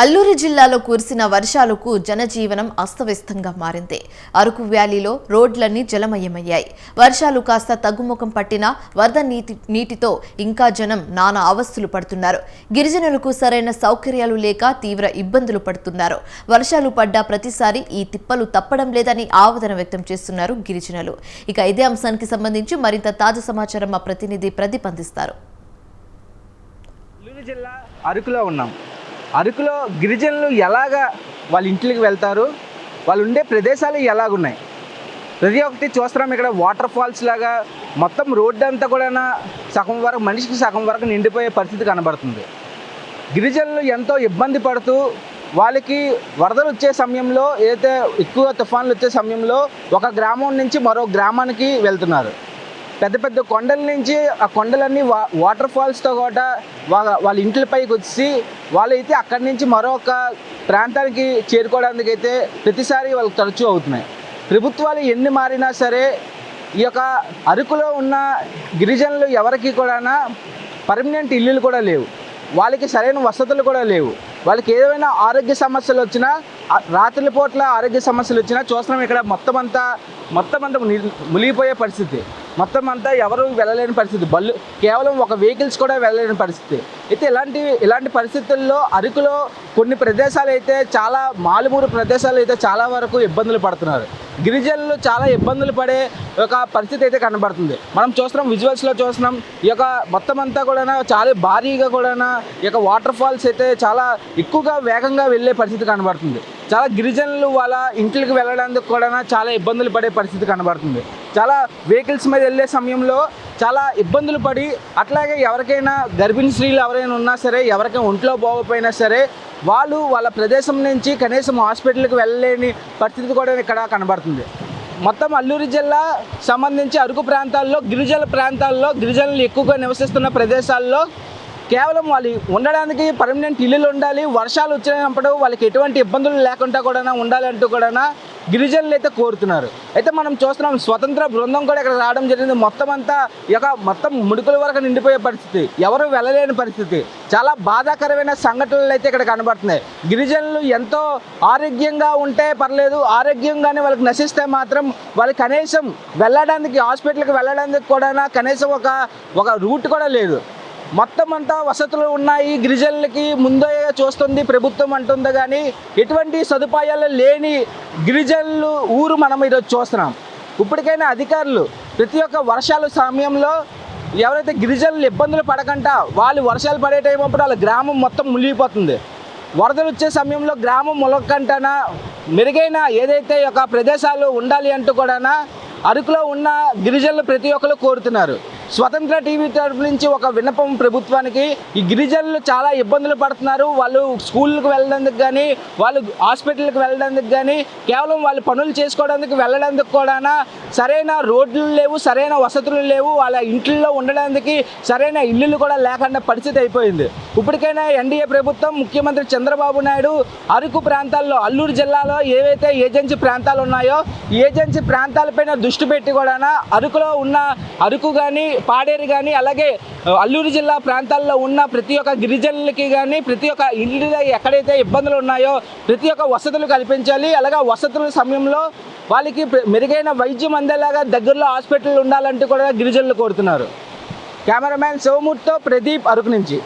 అల్లూరు జిల్లాలో కురిసిన వర్షాలకు జనజీవనం అస్తవ్యస్తంగా మారింది. అరకు వ్యాలీలో రోడ్లన్నీ జలమయమయ్యాయి. వర్షాలు కాస్త తగ్గుముఖం పట్టినా వరద నీటి నీటితో ఇంకా జనం నానా అవస్థలు పడుతున్నారు. గిరిజనులకు సరైన సౌకర్యాలు లేక తీవ్ర ఇబ్బందులు పడుతున్నారు. వర్షాలు పడ్డ ప్రతిసారి ఈ తిప్పలు తప్పడం లేదని ఆవేదన వ్యక్తం చేస్తున్నారు గిరిజనులు. ఇక ఇదే అంశానికి సంబంధించి మరింత తాజా సమాచారం మా ప్రతినిధి ప్రతిపందిస్తారు జిల్లా అరకులో ఉన్నాం. అరకులో గిరిజనులు ఎలాగా వాళ్ళ ఇంట్లోకి వెళ్తారు? వాళ్ళు ఉండే ప్రదేశాలు ఎలాగున్నాయి? ప్రతి ఒక్కటి చూస్తున్నాం ఇక్కడ వాటర్ ఫాల్స్ లాగా మొత్తం రోడ్డు అంతా కూడా సగం వరకు మనిషికి సగం వరకు నిండిపోయే పరిస్థితి కనబడుతుంది. గిరిజనులు ఎంతో ఇబ్బంది పడుతూ వాళ్ళకి వరదలు వచ్చే సమయంలో ఏదైతే ఎక్కువ తుఫాన్లు వచ్చే సమయంలో ఒక గ్రామం నుంచి మరో గ్రామానికి వెళ్తున్నారు. పెద్ద పెద్ద కొండల నుంచి ఆ కొండలన్నీ వా వాటర్ ఫాల్స్తో కూడా వాళ్ళ వాళ్ళ ఇంట్ల పైకి వచ్చి వాళ్ళైతే అక్కడి నుంచి మరొక ప్రాంతానికి చేరుకోవడానికి అయితే ప్రతిసారి వాళ్ళకి తరచూ అవుతున్నాయి. ప్రభుత్వాలు ఎన్ని మారినా సరే ఈ యొక్క అరకులో ఉన్న గిరిజనులు ఎవరికి కూడా పర్మనెంట్ ఇల్లులు కూడా లేవు. వాళ్ళకి సరైన వసతులు కూడా లేవు. వాళ్ళకి ఏదైనా ఆరోగ్య సమస్యలు వచ్చినా రాత్రి పూట్ల ఆరోగ్య సమస్యలు వచ్చినా చూస్తున్నాం ఇక్కడ మొత్తం అంతా మొత్తం అంతా మునిగిపోయే పరిస్థితి. మొత్తం అంతా ఎవరు వెళ్ళలేని పరిస్థితి. బళ్ళు కేవలం ఒక వెహికల్స్ కూడా వెళ్ళలేని పరిస్థితి. అయితే ఇలాంటి ఇలాంటి పరిస్థితుల్లో అరకులో కొన్ని ప్రదేశాలు అయితే చాలా మాలుమూరు ప్రదేశాలు అయితే చాలా వరకు ఇబ్బందులు పడుతున్నారు. గిరిజనులు చాలా ఇబ్బందులు పడే ఒక పరిస్థితి అయితే కనబడుతుంది. మనం చూస్తున్నాం విజువల్స్లో చూస్తున్నాం ఈ యొక్క మొత్తం అంతా కూడా చాలా భారీగా కూడా ఈ యొక్క వాటర్ ఫాల్స్ అయితే చాలా ఎక్కువగా వేగంగా వెళ్ళే పరిస్థితి కనబడుతుంది. చాలా గిరిజనులు వాళ్ళ ఇంట్లోకి వెళ్ళడానికి కూడా చాలా ఇబ్బందులు పడే పరిస్థితి కనబడుతుంది. చాలా వెహికల్స్ మీద వెళ్ళే సమయంలో చాలా ఇబ్బందులు పడి అట్లాగే ఎవరికైనా గర్భిణీ స్త్రీలు ఎవరైనా ఉన్నా సరే ఎవరికైనా ఒంట్లో బాగోపోయినా సరే వాళ్ళు వాళ్ళ ప్రదేశం నుంచి కనీసం హాస్పిటల్కి వెళ్ళలేని పరిస్థితి కూడా ఇక్కడ కనబడుతుంది. మొత్తం అల్లూరు జిల్లా సంబంధించి అరకు ప్రాంతాల్లో గిరిజన ప్రాంతాల్లో గిరిజనులు ఎక్కువగా నివసిస్తున్న ప్రదేశాల్లో కేవలం వాళ్ళు ఉండడానికి పర్మనెంట్ ఇల్లులు ఉండాలి వర్షాలు వచ్చినప్పుడు వాళ్ళకి ఎటువంటి ఇబ్బందులు లేకుండా కూడా ఉండాలంటూ కూడా గిరిజనులు అయితే కోరుతున్నారు. అయితే మనం చూస్తున్నాం స్వతంత్ర బృందం కూడా ఇక్కడ రావడం జరిగింది. మొత్తం అంతా ఇక మొత్తం ముడుకుల వరకు నిండిపోయే పరిస్థితి. ఎవరు వెళ్ళలేని పరిస్థితి. చాలా బాధాకరమైన సంఘటనలు అయితే ఇక్కడ కనబడుతున్నాయి. గిరిజనులు ఎంతో ఆరోగ్యంగా ఉంటే పర్లేదు. ఆరోగ్యంగానే వాళ్ళకి నశిస్తే మాత్రం వాళ్ళు కనీసం వెళ్ళడానికి హాస్పిటల్కి వెళ్ళడానికి కూడా కనీసం ఒక ఒక రూట్ కూడా లేదు. మొత్తం అంతా వసతులు ఉన్నాయి. గిరిజనులకి ముందే చూస్తుంది ప్రభుత్వం అంటుంది కానీ ఎటువంటి సదుపాయాలు లేని గిరిజనులు ఊరు మనం ఈరోజు చూస్తున్నాం. ఇప్పటికైనా అధికారులు ప్రతి ఒక్క వర్షాల సమయంలో ఎవరైతే గిరిజనులు ఇబ్బందులు పడకుండా వాళ్ళు వర్షాలు పడే టైం అప్పుడు వాళ్ళ గ్రామం మొత్తం మునిగిపోతుంది. వరదలు వచ్చే సమయంలో గ్రామం మొలకంటనా మెరుగైన ఏదైతే ఒక ప్రదేశాలు ఉండాలి అంటూ కూడా అరకులో ఉన్న గిరిజనులు ప్రతి ఒక్కరు కోరుతున్నారు. స్వతంత్ర టీవీ తరపు నుంచి ఒక విన్నపం ప్రభుత్వానికి. ఈ గిరిజనులు చాలా ఇబ్బందులు పడుతున్నారు. వాళ్ళు స్కూళ్ళకు వెళ్ళడానికి కానీ వాళ్ళు హాస్పిటల్కి వెళ్ళడానికి కానీ కేవలం వాళ్ళు పనులు చేసుకోవడానికి వెళ్ళడానికి కూడా సరైన రోడ్లు లేవు సరైన వసతులు లేవు వాళ్ళ ఇంట్లో ఉండడానికి సరైన ఇల్లులు కూడా లేకుండా పరిస్థితి అయిపోయింది. ఇప్పటికైనా ఎన్డీఏ ప్రభుత్వం ముఖ్యమంత్రి చంద్రబాబు నాయుడు అరకు ప్రాంతాల్లో అల్లూరు జిల్లాలో ఏవైతే ఏజెన్సీ ప్రాంతాలు ఉన్నాయో ఏజెన్సీ ప్రాంతాలపైన దృష్టి పెట్టి కూడా అరకులో ఉన్న అరకు కానీ పాడేరు కానీ అలాగే అల్లూరు జిల్లా ప్రాంతాల్లో ఉన్న ప్రతి ఒక్క గిరిజనులకి కానీ ప్రతి ఒక్క ఇల్లు ఎక్కడైతే ఇబ్బందులు ఉన్నాయో ప్రతి ఒక్క వసతులు కల్పించాలి. అలాగే వసతుల సమయంలో వాళ్ళకి మెరుగైన వైద్యం అందేలాగా దగ్గరలో హాస్పిటల్ ఉండాలంటూ కూడా గిరిజనులు కోరుతున్నారు. కెమెరామ్యాన్ శివమూర్తితో ప్రదీప్ అరకు నుంచి.